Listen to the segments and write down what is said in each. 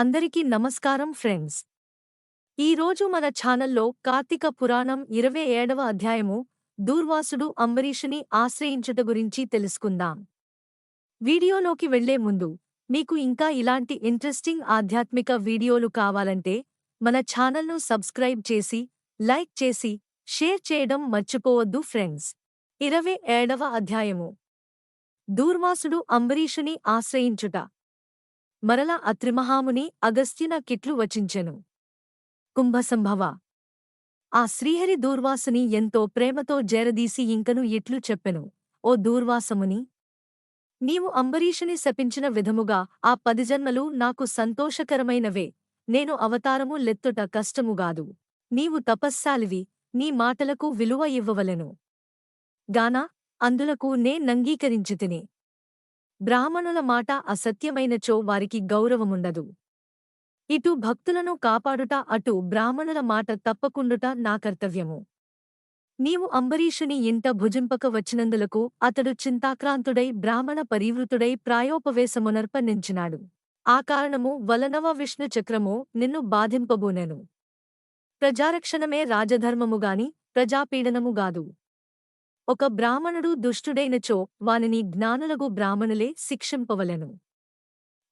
అందరికీ నమస్కారం ఫ్రెండ్స్. ఈరోజు మన ఛానల్లో కార్తీక పురాణం ఇరవై ఏడవ అధ్యాయము దూర్వాసుడు అంబరీషుని ఆశ్రయించుట గురించి తెలుసుకుందాం. వీడియోలోకి వెళ్ళే ముందు మీకు ఇంకా ఇలాంటి ఇంట్రెస్టింగ్ ఆధ్యాత్మిక వీడియోలు కావాలంటే మన ఛానల్ను సబ్స్క్రైబ్ చేసి లైక్ చేసి షేర్ చేయడం మర్చిపోవద్దు ఫ్రెండ్స్. ఇరవై ఏడవ అధ్యాయము. దూర్వాసుడు అంబరీషుని ఆశ్రయించుట. మరల అత్రిమహాముని అగస్త్యన కిట్లు వచించెను. కుంభసంభవ. ఆ శ్రీహరి దూర్వాసుని ఎంతో ప్రేమతో జేరదీసి ఇంకను ఇట్లు చెప్పెను. ఓ దూర్వాసముని! నీవు అంబరీషుని శపించిన విధముగా ఆ పదిజన్మలు నాకు సంతోషకరమైనవే. నేను అవతారము లెత్తుట కష్టముగాదు నీవు తపస్సాలివి. నీ మాటలకు విలువ ఇవ్వవలెను. గాన! అందులకు నే నంగీకరించితిని. బ్రాహ్మణుల మాట అసత్యమైనచో వారికి గౌరవముండదు. ఇటు భక్తులను కాపాడుట అటు బ్రాహ్మణుల మాట తప్పకుండుట నా కర్తవ్యము. నీవు అంబరీషుని ఇంట భుజింపక వచ్చినందులకు అతడు చింతాక్రాంతుడై బ్రాహ్మణ పరివృతుడై ప్రాయోపవేశమునర్పణించినాడు. ఆ కారణము వలనవ విష్ణు చక్రము నిన్ను బాధింపబూనెను. ప్రజారక్షణమే రాజధర్మముగాని ప్రజాపీడనముగాదు ఒక బ్రాహ్మణుడు దుష్టుడైనచో వానిని జ్ఞానులగు బ్రాహ్మణులే శిక్షింపవలెను.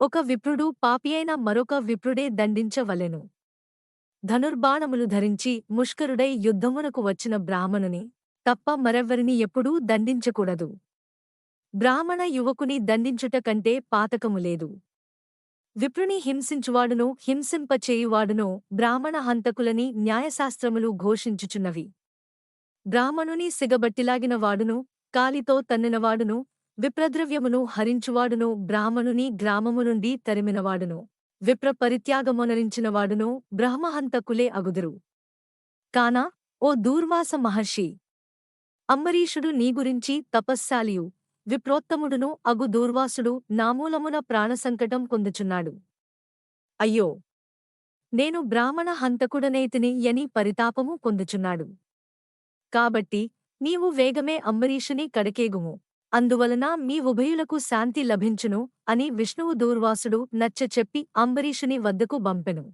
ఒక విప్రుడు పాపియైన మరొక విప్రుడే దండించవలెను. ధనుర్బాణములు ధరించి ముష్కరుడై యుద్ధమునకు వచ్చిన బ్రాహ్మణుని తప్ప మరెవ్వరిని ఎప్పుడూ దండించకూడదు. బ్రాహ్మణ యువకుని దండించుట కంటే పాతకము లేదు. విప్రుని హింసించువాడును హింసింపచేయువాడును బ్రాహ్మణ హంతకులని న్యాయశాస్త్రములు ఘోషించుచున్నవి. బ్రాహ్మణుని సిగబట్టిలాగిన వాడును కాలితో తన్నినవాడును విప్రద్రవ్యమును హరించువాడును బ్రాహ్మణుని గ్రామము నుండి తరిమినవాడును విప్ర పరిత్యాగమొనరించినవాడును బ్రహ్మహంతకులే అగుదురు. కానా ఓ దూర్వాస మహర్షి! అంబరీషుడు నీ గురించి తపస్శాలియు విప్రోత్తముడును అగు దూర్వాసుడు నామూలమున ప్రాణసంకటం పొందుచున్నాడు. అయ్యో! నేను బ్రాహ్మణ హంతకుడనైతిని యని పరితాపము పొందుచున్నాడు. కాబట్టి నీవు వేగమే అంబరీషుని కడకేగుము. అందువలన మీ ఉభయులకు శాంతి లభించును అని విష్ణువు దూర్వాసుడు నచ్చ చెప్పి అంబరీషుని వద్దకు పంపెను.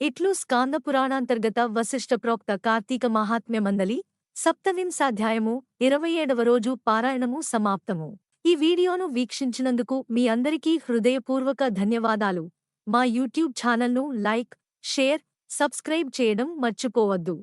ఇట్లు స్కాందపురాణాంతర్గత వశిష్ఠప్రోక్త కార్తీక మహాత్మ్యమందలి సప్తవింశాధ్యాయము ఇరవై ఏడవ రోజు పారాయణము సమాప్తము. ఈ వీడియోను వీక్షించినందుకు మీ అందరికీ హృదయపూర్వక ధన్యవాదాలు. మా యూట్యూబ్ ఛానల్ను లైక్ షేర్ సబ్స్క్రైబ్ చేయడం మర్చిపోవద్దు.